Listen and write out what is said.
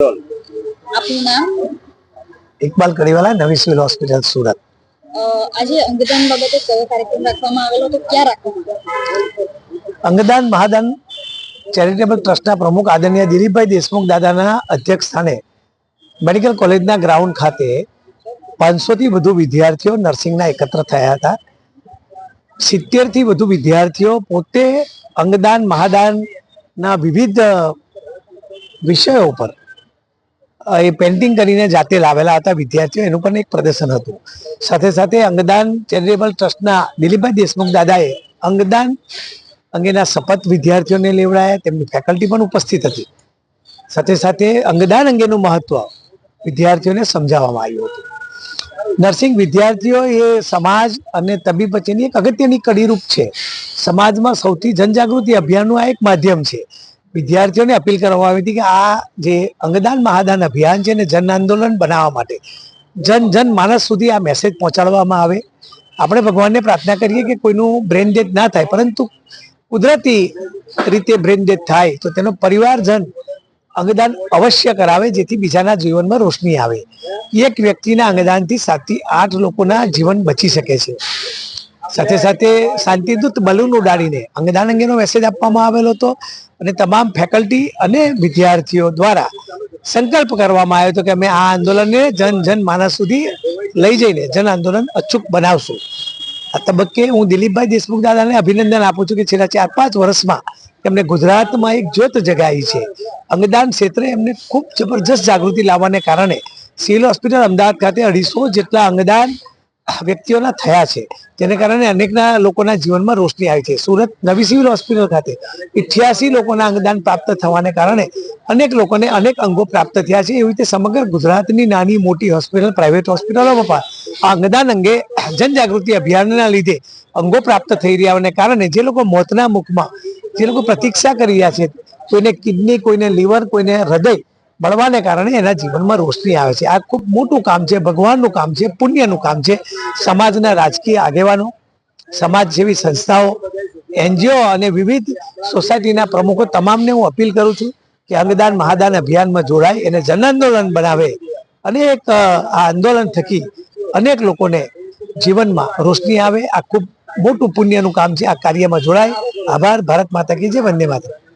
આપનું નામ? ઇકબાલ કડીવાલા નવી સિવિલ હોસ્પિટલ સુરત. આજે અંગદાન બાબતે કયો કાર્યક્રમ રાખવામાં આવેલો તો ક્યાં રાખવામાં અંગદાન મહાદાન ચેરિટેબલ ટ્રસ્ટના પ્રમુખ આદરણીય દિલીપભાઈ દેશમુખ દાદાના અધ્યક્ષ સ્થાને મેડિકલ કોલેજના ગ્રાઉન્ડ ખાતે પાંચસોથી વધુ વિદ્યાર્થીઓ નર્સિંગના એકત્ર થયા હતા. સિત્તેરથી વધુ વિદ્યાર્થીઓ પોતે અંગદાન મહાદાનના વિવિધ વિષયો પર એ પેન્ટિંગ કરીને જાતે લાવેલા હતા વિદ્યાર્થીઓ, એનું પણ એક પ્રદર્શન હતું. સાથે સાથે અંગદાન ચેરિટેબલ ટ્રસ્ટના દિલીપભાઈ દેશમુખ દાદાએ અંગદાન અંગેના શપથ વિદ્યાર્થીઓને લેવડાયા, તેમની ફેકલ્ટી પણ ઉપસ્થિત હતી. સાથે સાથે અંગદાન અંગેનું મહત્વ વિદ્યાર્થીઓને સમજાવવામાં આવ્યું હતું. નર્સિંગ વિદ્યાર્થીઓ એ સમાજ અને તબીબ વચ્ચેની એક અગત્યની કડીરૂપ છે. સમાજમાં સૌથી જનજાગૃતિ અભિયાનનું આ એક માધ્યમ છે. વિદ્યાર્થીઓને અપીલ કરવામાં આવી હતી કે આ જે અંગદાન મહાદાન અભિયાન છે ને જન આંદોલન બનાવવા માટે, જન જન માણસ સુધી આ મેસેજ પહોંચાડવામાં આવે. આપણે ભગવાનને પ્રાર્થના કરીએ કે કોઈનું બ્રેન ડેથ ના થાય, પરંતુ કુદરતી રીતે બ્રેન ડેથ થાય તો તેનો પરિવારજન અંગદાન અવશ્ય કરાવે, જેથી બીજાના જીવનમાં રોશની આવે. એક વ્યક્તિના અંગદાનથી સાતથી આઠ લોકોના જીવન બચી શકે છે. સાથે સાથે શાંતિદૂત બલૂન ઉડાડીને અંગદાન અંગેનો મેસેજ આપવામાં આવેલો હતો અને તમામ ફેકલ્ટી અને વિદ્યાર્થીઓ દ્વારા સંકલ્પ કરવામાં આવ્યો હતો કે અમે આ આંદોલનને જન જન માનસ સુધી લઈ જઈને જન આંદોલન અચૂક બનાવશું. આ તબક્કે હું દિલીપભાઈ દેશમુખ દાદાને અભિનંદન આપું છું કે છેલ્લા ચાર પાંચ વર્ષમાં એમને ગુજરાતમાં એક જ્યોત જગાવી છે. અંગદાન ક્ષેત્રે એમને ખૂબ જબરજસ્ત જાગૃતિ લાવવાને કારણે સિવિલ હોસ્પિટલ અમદાવાદ ખાતે અઢીસો જેટલા અંગદાન વ્યક્તિઓના થયા છે. જેને કારણે અનેકના લોકોના જીવનમાં રોશની આવી છે. સુરત નવી સિવિલ હોસ્પિટલ ખાતે ઇઠ્યાસી લોકોના અંગદાન પ્રાપ્ત થવાને કારણે અનેક લોકોને અનેક અંગો પ્રાપ્ત થયા છે. એવી રીતે સમગ્ર ગુજરાતની નાની મોટી હોસ્પિટલ, પ્રાઇવેટ હોસ્પિટલોમાં પણ આ અંગદાન અંગે જનજાગૃતિ અભિયાનના લીધે અંગો પ્રાપ્ત થઈ રહ્યાને કારણે જે લોકો મોતના મુખમાં, જે લોકો પ્રતીક્ષા કરી રહ્યા છે, કોઈને કિડની, કોઈને લીવર, કોઈને હૃદય મળવાને કારણે એના જીવનમાં રોશની આવે છે. આ ખૂબ મોટું કામ છે, ભગવાનનું કામ છે, પુણ્યનું કામ છે. સમાજના રાજકીય આગેવાનો, સમાજ જેવી સંસ્થાઓ, એનજીઓ અને વિવિધ સોસાયટીના પ્રમુખો તમામને હું અપીલ કરું છું કે અંગદાન મહાદાન અભિયાનમાં જોડાય, એને જન આંદોલન બનાવે અને એક આ આંદોલન થકી અનેક લોકોને જીવનમાં રોશની આવે. આ ખૂબ મોટું પુણ્યનું કામ છે, આ કાર્યમાં જોડાય. આભાર. ભારત માતા કી જય. વંદે માતરમ.